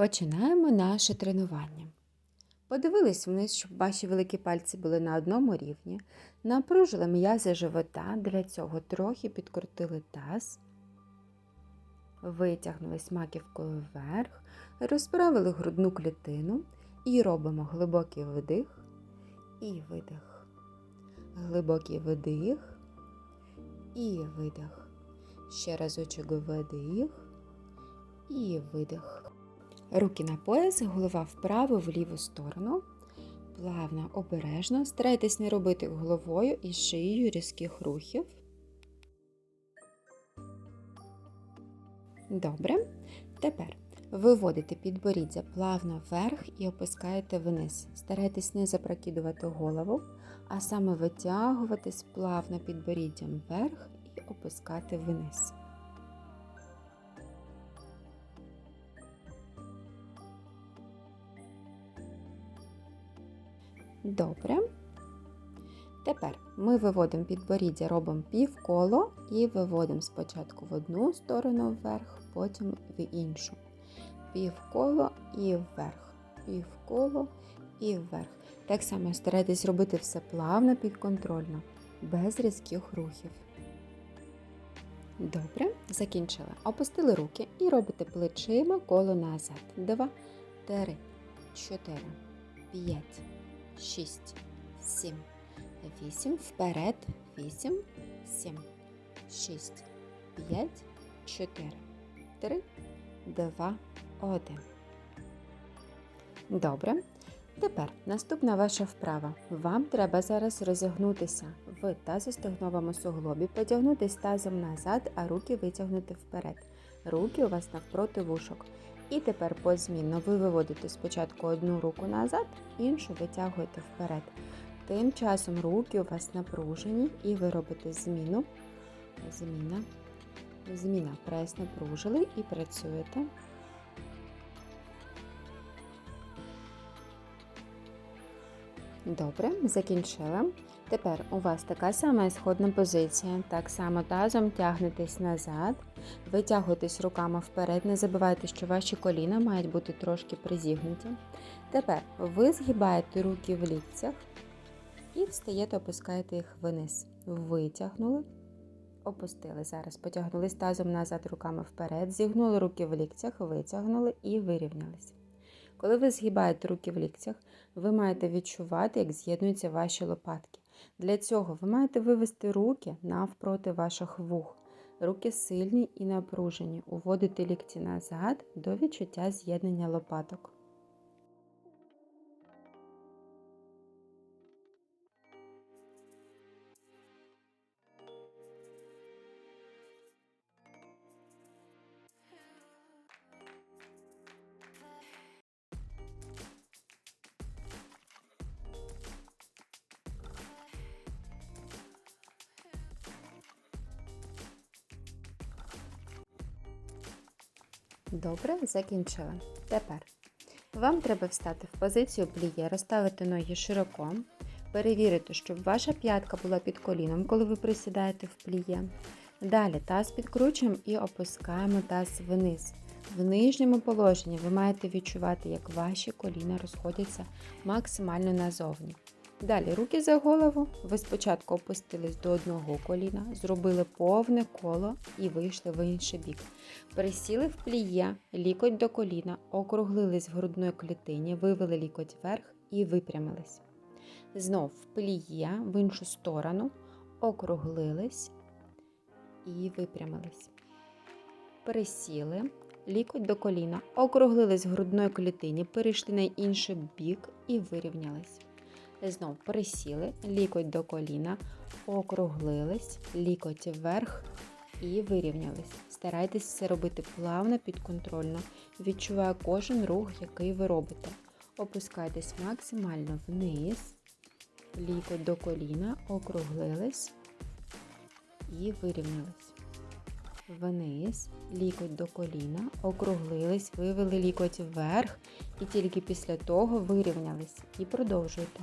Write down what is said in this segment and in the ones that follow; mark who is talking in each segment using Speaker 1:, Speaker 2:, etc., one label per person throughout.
Speaker 1: Починаємо наше тренування. Подивились вниз, щоб ваші великі пальці були на одному рівні. Напружили м'язи живота, для цього трохи підкрутили таз. Витягнулись маківкою вверх, розправили грудну клітину і робимо глибокий вдих і видих. Глибокий вдих і видих. Ще разочок вдих і видих. Руки на пояс, голова вправо в ліву сторону. Плавно, обережно. Старайтесь не робити головою і шиєю різких рухів. Добре. Тепер виводите підборіддя плавно вверх і опускаєте вниз. Старайтесь не запрокидувати голову, а саме витягуватись плавно підборіддям вверх і опускати вниз. Добре. Тепер ми виводимо підборіддя, робимо півколо і виводимо спочатку в одну сторону вверх, потім в іншу. Півколо і вверх, півколо і вверх. Так само старайтесь робити все плавно, підконтрольно, без різких рухів. Добре, закінчили. Опустили руки і робите плечима коло назад. Два, три, чотири, п'ять. 6, 7, 8, вперед, 8, 7, 6, 5, 4, 3, 2, 1. Добре. Тепер наступна ваша вправа. Вам треба зараз розігнутися в тазостегновому суглобі, потягнутися тазом назад, а руки витягнути вперед. Руки у вас навпроти вушок. І тепер позмінно ви виводите спочатку одну руку назад, іншу витягуєте вперед. Тим часом руки у вас напружені, і ви робите зміну. Зміна. Зміна. Прес напружили і працюєте. Добре, закінчила. Тепер у вас така сама ісходна позиція. Так само тазом тягнетесь назад, витягуйтесь руками вперед. Не забувайте, що ваші коліна мають бути трошки призігнуті. Тепер ви згибаєте руки в ліктях і встаєте, опускаєте їх вниз. Витягнули, опустили. Зараз потягнулись тазом назад руками вперед, зігнули руки в ліктях, витягнули і вирівнялись. Коли ви згибаєте руки в ліктях, ви маєте відчувати, як з'єднуються ваші лопатки. Для цього ви маєте вивести руки навпроти ваших вух. Руки сильні і напружені. Уводите лікті назад до відчуття з'єднання лопаток. Добре, закінчила. Тепер вам треба встати в позицію пліє, розставити ноги широко, перевірити, щоб ваша п'ятка була під коліном, коли ви присідаєте в пліє. Далі таз підкручуємо і опускаємо таз вниз. В нижньому положенні ви маєте відчувати, як ваші коліна розходяться максимально назовні. Далі руки за голову. Ви спочатку опустились до одного коліна, зробили повне коло і вийшли в інший бік. Присіли в пліє, лікоть до коліна, округлились в грудної клітині, вивели лікоть вверх і випрямились. Знов в пліє в іншу сторону, округлились і випрямились. Присіли, лікоть до коліна, округлились в грудної клітині, перейшли на інший бік і вирівнялись. Знов присіли, лікоть до коліна, округлились, лікоть вверх і вирівнялись. Старайтесь все робити плавно, підконтрольно. Відчуваю кожен рух, який ви робите. Опускайтесь максимально вниз, лікоть до коліна, округлились і вирівнялись. Вниз, лікоть до коліна, округлились, вивели лікоть вверх і тільки після того вирівнялись. І продовжуйте.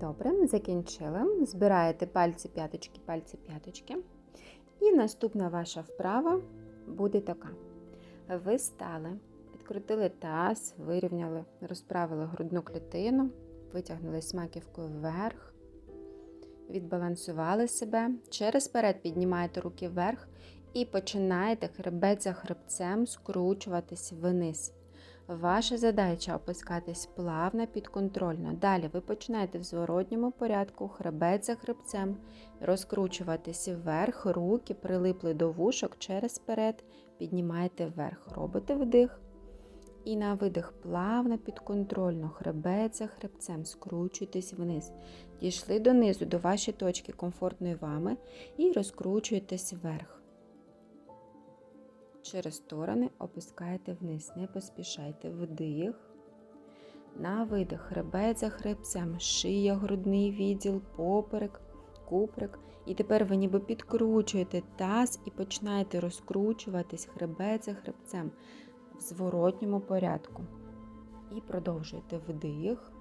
Speaker 1: Добре, закінчили. Збираєте пальці п'яточки, пальці п'яточки. І наступна ваша вправа буде така. Ви стали, підкрутили таз, вирівняли, розправили грудну клітину, витягнули смаківкою вверх, відбалансували себе. Через перед піднімаєте руки вверх і починаєте хребет за хребцем скручуватись вниз. Ваша задача опускатись плавно, підконтрольно. Далі ви починаєте в зворотньому порядку, хребет за хребцем, розкручуватись вверх, руки прилипли до вушок через перед, піднімаєте вверх, робите вдих. І на видих плавно, підконтрольно, хребет за хребцем, скручуйтесь вниз. Дійшли донизу, до вашої точки комфортної вами і розкручуєтесь вверх. Через сторони опускаєте вниз, не поспішайте вдих. На видих, хребет за хребцем, шия, грудний відділ, поперек, куприк. І тепер ви ніби підкручуєте таз і починаєте розкручуватись хребет за хребцем в зворотньому порядку. І продовжуєте вдих.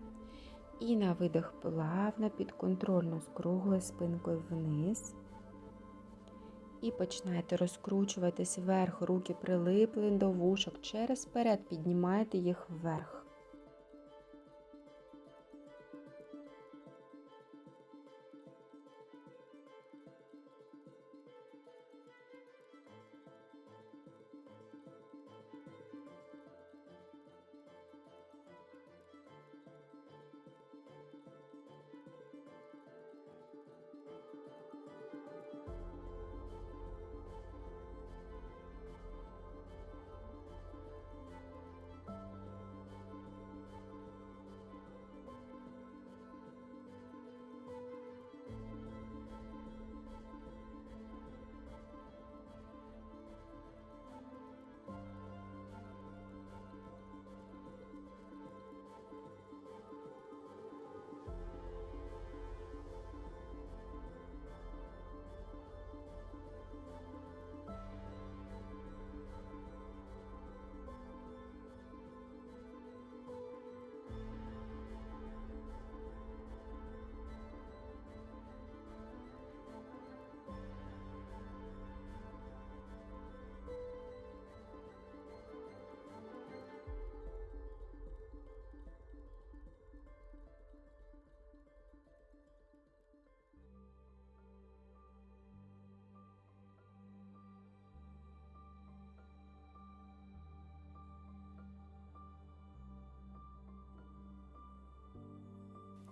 Speaker 1: І на видих плавно, підконтрольно з круглою спинкою вниз. І починаєте розкручуватись вверх, руки прилипли до вушок. Через перед піднімаєте їх вверх.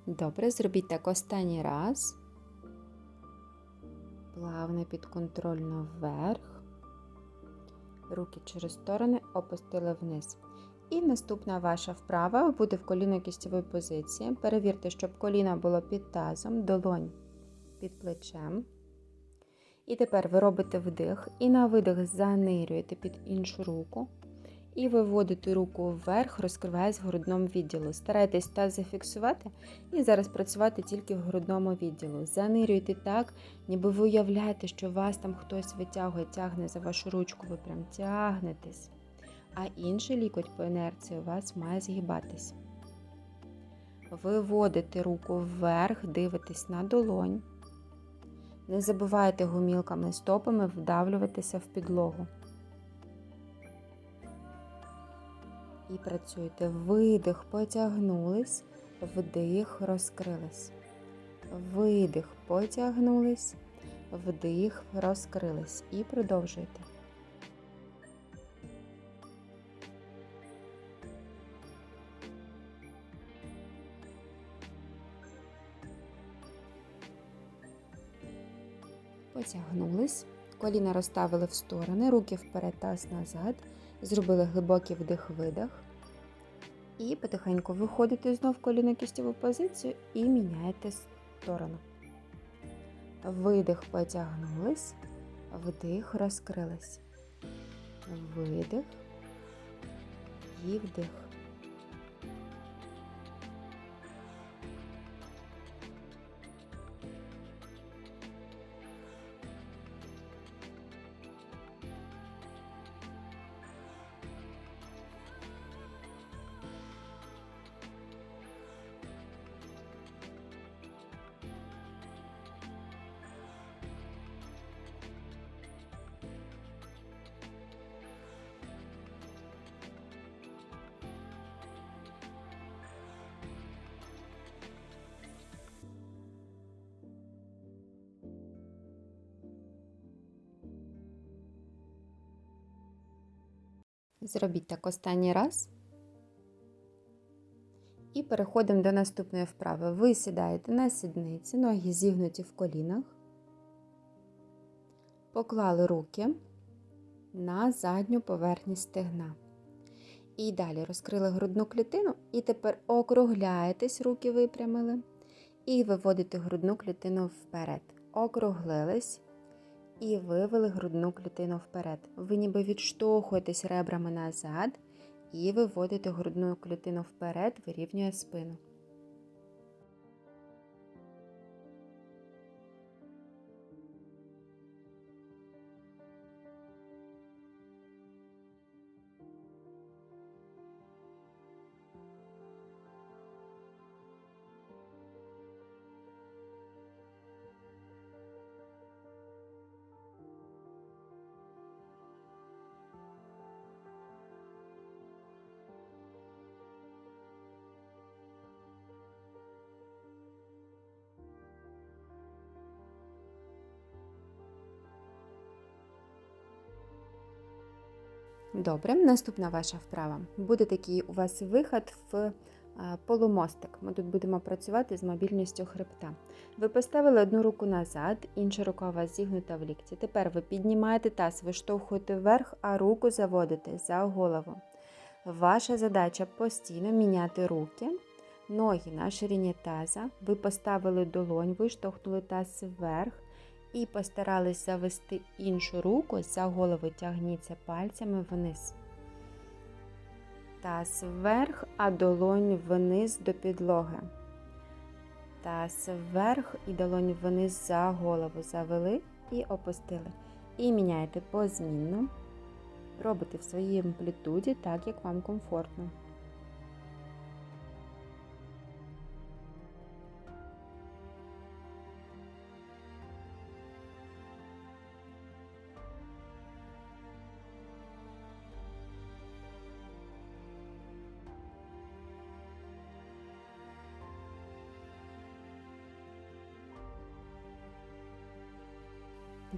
Speaker 1: Добре, зробіть так останній раз. Плавно підконтрольно вверх. Руки через сторони опустили вниз. І наступна ваша вправа буде в коліно-кістєвій позиції. Перевірте, щоб коліно було під тазом, долонь під плечем. І тепер ви робите вдих і на видих занирюєте під іншу руку. І виводите руку вверх, розкриваясь в грудному відділу. Старайтесь таз зафіксувати і зараз працювати тільки в грудному відділу. Занирюйте так, ніби ви уявляєте, що вас там хтось витягує, тягне за вашу ручку, ви прям тягнетесь. А інший лікоть по інерції у вас має згибатись. Виводите руку вверх, дивитесь на долонь. Не забувайте гумілками стопами вдавлюватися в підлогу. І працюйте. Видих, потягнулись, вдих, розкрились. Видих, потягнулись, вдих, розкрились. І продовжуйте. Потягнулись. Коліна розставили в сторони, руки вперед, таз назад. Зробили глибокий вдих-видих. І потихеньку виходите знов в коліно-кістєву позицію і міняєте сторону. Видих, потягнулись, вдих, розкрились. Видих і вдих. Зробіть так останній раз. І переходимо до наступної вправи. Ви сідаєте на сідниці, ноги зігнуті в колінах, поклали руки на задню поверхність стегна. І далі розкрили грудну клітину, і тепер округляєтесь, руки випрямили, і виводите грудну клітину вперед. Округлились і вивели грудну клітину вперед. Ви ніби відштовхуєтесь ребрами назад і виводите грудну клітину вперед, вирівнює спину. Добре, наступна ваша вправа. Буде такий у вас виход в полумостик. Ми тут будемо працювати з мобільністю хребта. Ви поставили одну руку назад, інша рука у вас зігнута в лікті. Тепер ви піднімаєте таз, виштовхуєте вверх, а руку заводите за голову. Ваша задача постійно міняти руки, ноги на ширині таза. Ви поставили долонь, виштовхнули таз вверх і постарались завести іншу руку за голову, тягніться пальцями вниз. Таз вверх, а долонь вниз до підлоги. Таз вверх і долонь вниз за голову завели і опустили. І міняєте позмінно. Робите в своїй амплітуді так, як вам комфортно.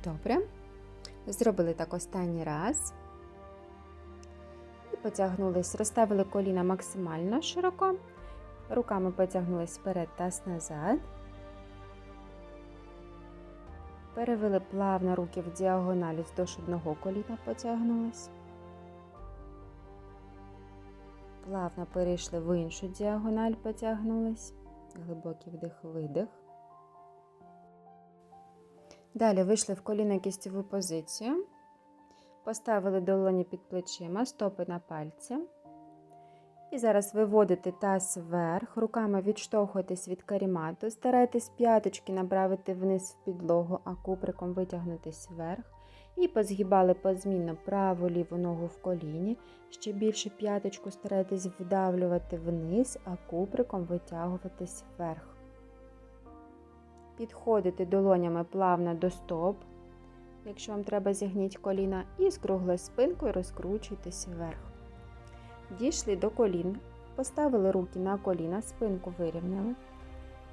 Speaker 1: Добре. Зробили так останній раз. І потягнулись, розставили коліна максимально широко. Руками потягнулись вперед та назад. Перевели плавно руки в діагоналі вздовж одного коліна потягнулись. Плавно перейшли в іншу діагональ, потягнулись. Глибокий вдих-видих. Далі вийшли в коліно кістєву позицію, поставили долоні під плечима, стопи на пальці. І зараз виводите таз вверх, руками відштовхуйтесь від карімату, старайтесь п'яточки направити вниз в підлогу, а куприком витягнутись вверх. І позгибали позмінно праву ліву ногу в коліні. Ще більше п'яточку старайтесь вдавлювати вниз, а куприком витягуватись вверх. Підходите долонями плавно до стоп, якщо вам треба зігніть коліна, і з круглою спинкою розкручуйтесь вверх. Дійшли до колін, поставили руки на коліна, спинку вирівняли.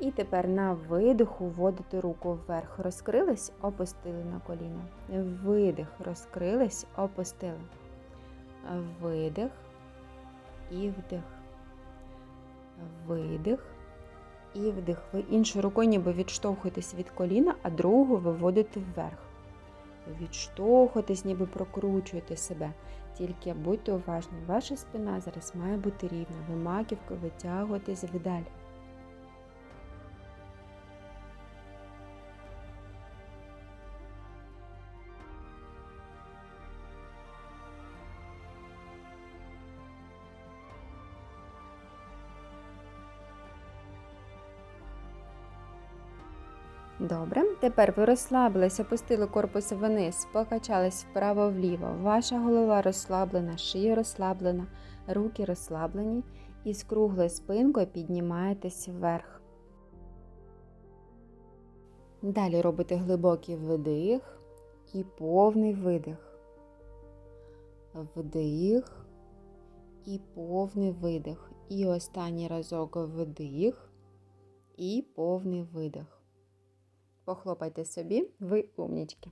Speaker 1: І тепер на видиху вводите руку вверх. Розкрились, опустили на коліна. Видих, розкрились, опустили. Видих і вдих. Видих і вдих. Ви іншою рукою ніби відштовхуєтесь від коліна, а другу виводите вверх. Відштовхуйтесь, ніби прокручуєте себе. Тільки будьте уважні, ваша спина зараз має бути рівна. Ви маківкою витягуєтесь вдаль. Добре. Тепер ви розслабились, опустили корпус вниз, покачались вправо-вліво. Ваша голова розслаблена, шия розслаблена, руки розслаблені. І з круглою спинкою піднімаєтесь вверх. Далі робите глибокий вдих і повний видих. Вдих і повний видих. І останній разок вдих і повний видих. Похлопайте собі, ви умнічки.